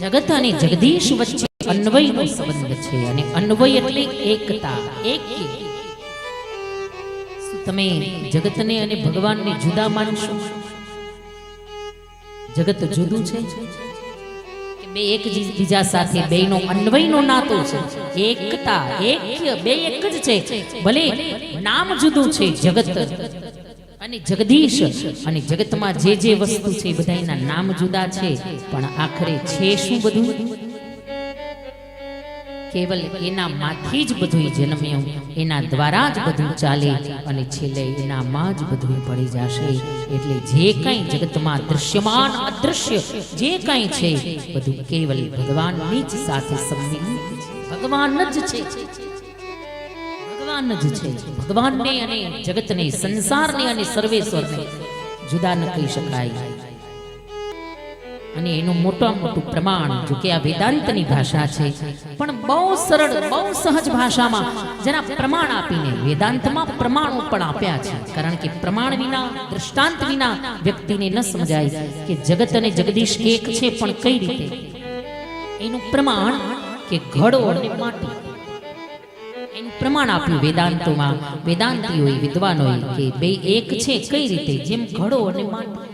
જગત અને જગદીશ વચ્ચે અન્વયનો સંબંધ છે અને અન્વય એટલે એકતા એક્ય તમે જગતને અને ભગવાનને જુદા માનશો? જગત જુદું છે? કે બે એક બીજા સાથે બેનો અન્વયનો નાતો છે? એકતા એક બે એક જ છે. ભલે નામ જુદું છે, જગત અને જગદીશ અને જગતમાં જે જે વસ્તુ છે બધાના નામ જુદા છે. પણ આખરે છે શું બધું? કેવલ એના માંથી જ બધું જન્મ્યું. એના દ્વારા જ બધું ચાલે અને છેલ્લે એનામાં જ બધું પડી જશે. એટલે જે કંઈ જગતમાં દૃશ્યમાન, અદૃશ્ય જે કંઈ છે, બધું કેવલ ભગવાનની જ સાથે સંમિલિત. ભગવાન જ છે. ભગવાન જ છે. ભગવાનને અને જગતને, સંસારને અને સર્વેશ્વરને જુદા ન કહી શકાય. અને એનું મોટા મોટું પ્રમાણ, જો કે આ વેદાંતની ભાષા છે, પણ બહુ સરળ, બહુ સહજ ભાષામાં જેના પ્રમાણ આપીને વેદાંતમાં પ્રમાણો પણ આપ્યા છે. કારણ કે પ્રમાણ વિના દૃષ્ટાંત વિના વ્યક્તિને ન સમજાય કે જગત અને જગદીશ એક છે પણ કઈ રીતે. એનું પ્રમાણ કે ઘડો અને માટી. એનું પ્રમાણ આપ્યું વેદાંતોમાં. વેદાંતિઓએ વિદ્વાનોએ કે બે એક છે કઈ રીતે? જેમ ઘડો અને માટી